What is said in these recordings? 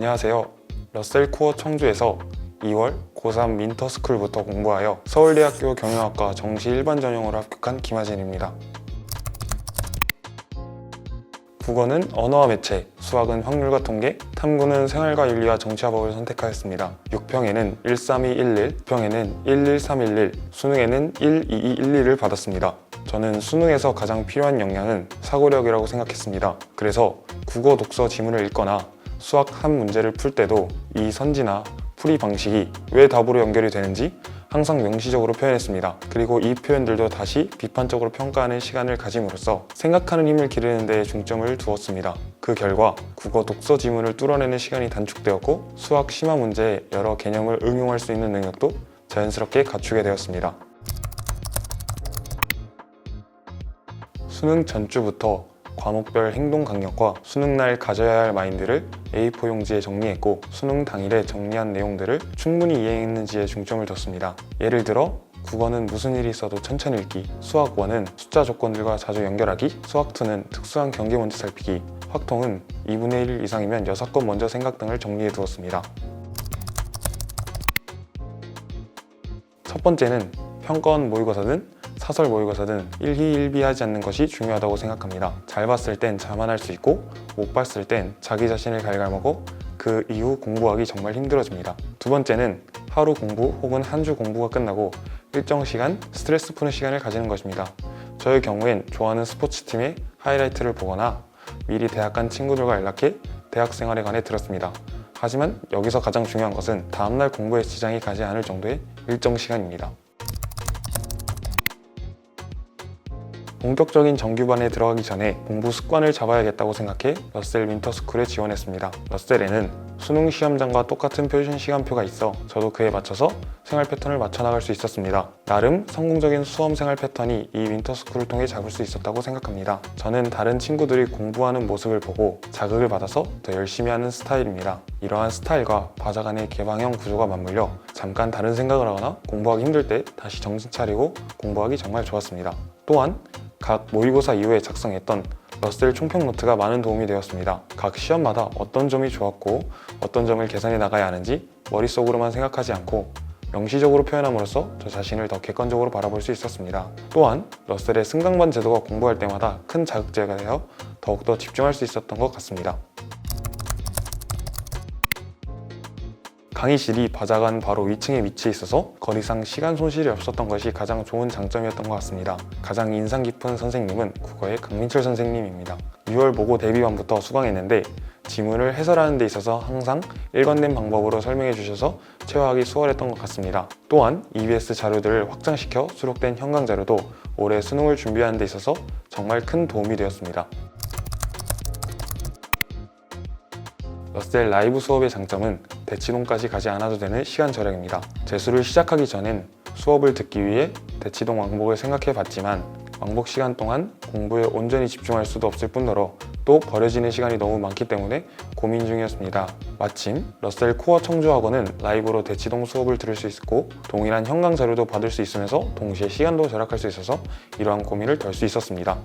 안녕하세요. 러셀 코어 청주에서 2월 고3 민터스쿨부터 공부하여 서울대학교 경영학과 정시 일반 전형으로 합격한 김하진입니다. 국어는 언어와 매체, 수학은 확률과 통계, 탐구는 생활과 윤리와 정치화법을 선택하였습니다. 6평에는 13211, 6평에는 11311, 수능에는 12212를 받았습니다. 저는 수능에서 가장 필요한 역량은 사고력이라고 생각했습니다. 그래서 국어 독서 지문을 읽거나 수학 한 문제를 풀 때도 이 선지나 풀이 방식이 왜 답으로 연결이 되는지 항상 명시적으로 표현했습니다. 그리고 이 표현들도 다시 비판적으로 평가하는 시간을 가짐으로써 생각하는 힘을 기르는 데 중점을 두었습니다. 그 결과 국어 독서 지문을 뚫어내는 시간이 단축되었고 수학 심화 문제에 여러 개념을 응용할 수 있는 능력도 자연스럽게 갖추게 되었습니다. 수능 전주부터 과목별 행동 강력과 수능 날 가져야 할 마인드를 A4 용지에 정리했고 수능 당일에 정리한 내용들을 충분히 이해했는지에 중점을 뒀습니다. 예를 들어 국어는 무슨 일이 있어도 천천히 읽기, 수학 1은 숫자 조건들과 자주 연결하기, 수학 2는 특수한 경계 문제 살피기, 확통은 2분의 1 이상이면 6건 먼저 생각 등을 정리해 두었습니다. 첫 번째는 평가원 모의고사든 사설 모의고사든 일희일비하지 않는 것이 중요하다고 생각합니다. 잘 봤을 땐 자만할 수 있고 못 봤을 땐 자기 자신을 갉아먹고 그 이후 공부하기 정말 힘들어집니다. 두 번째는 하루 공부 혹은 한 주 공부가 끝나고 일정 시간 스트레스 푸는 시간을 가지는 것입니다. 저의 경우엔 좋아하는 스포츠팀의 하이라이트를 보거나 미리 대학 간 친구들과 연락해 대학 생활에 관해 들었습니다. 하지만 여기서 가장 중요한 것은 다음날 공부에 지장이 가지 않을 정도의 일정 시간입니다. 본격적인 정규반에 들어가기 전에 공부 습관을 잡아야겠다고 생각해 러셀 윈터스쿨에 지원했습니다. 러셀에는 수능 시험장과 똑같은 표준 시간표가 있어 저도 그에 맞춰서 생활 패턴을 맞춰 나갈 수 있었습니다. 나름 성공적인 수험 생활 패턴이 이 윈터스쿨을 통해 잡을 수 있었다고 생각합니다. 저는 다른 친구들이 공부하는 모습을 보고 자극을 받아서 더 열심히 하는 스타일입니다. 이러한 스타일과 바자 간의 개방형 구조가 맞물려 잠깐 다른 생각을 하거나 공부하기 힘들 때 다시 정신 차리고 공부하기 정말 좋았습니다. 또한 각 모의고사 이후에 작성했던 러셀 총평 노트가 많은 도움이 되었습니다. 각 시험마다 어떤 점이 좋았고 어떤 점을 개선해 나가야 하는지 머릿속으로만 생각하지 않고 명시적으로 표현함으로써 저 자신을 더 객관적으로 바라볼 수 있었습니다. 또한 러셀의 승강반 제도가 공부할 때마다 큰 자극제가 되어 더욱더 집중할 수 있었던 것 같습니다. 강의실이 바자간 바로 위층에 위치해 있어서 거리상 시간 손실이 없었던 것이 가장 좋은 장점이었던 것 같습니다. 가장 인상 깊은 선생님은 국어의 강민철 선생님입니다. 6월 모고 데뷔반부터 수강했는데 지문을 해설하는 데 있어서 항상 일관된 방법으로 설명해 주셔서 체화하기 수월했던 것 같습니다. 또한 EBS 자료들을 확장시켜 수록된 현강 자료도 올해 수능을 준비하는 데 있어서 정말 큰 도움이 되었습니다. 러셀 라이브 수업의 장점은 대치동까지 가지 않아도 되는 시간 절약입니다. 재수를 시작하기 전엔 수업을 듣기 위해 대치동 왕복을 생각해 봤지만 왕복 시간 동안 공부에 온전히 집중할 수도 없을 뿐더러 또 버려지는 시간이 너무 많기 때문에 고민 중이었습니다. 마침 러셀 코어 청주학원은 라이브로 대치동 수업을 들을 수 있고 동일한 현강 자료도 받을 수 있으면서 동시에 시간도 절약할 수 있어서 이러한 고민을 덜 수 있었습니다.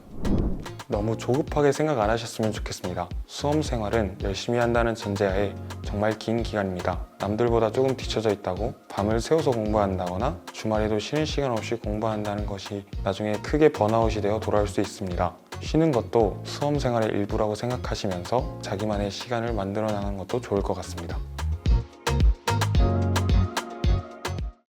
너무 조급하게 생각 안 하셨으면 좋겠습니다. 수험 생활은 열심히 한다는 전제하에 정말 긴 기간입니다. 남들보다 조금 뒤쳐져 있다고 밤을 새워서 공부한다거나 주말에도 쉬는 시간 없이 공부한다는 것이 나중에 크게 번아웃이 되어 돌아올 수 있습니다. 쉬는 것도 수험 생활의 일부라고 생각하시면서 자기만의 시간을 만들어 나가는 것도 좋을 것 같습니다.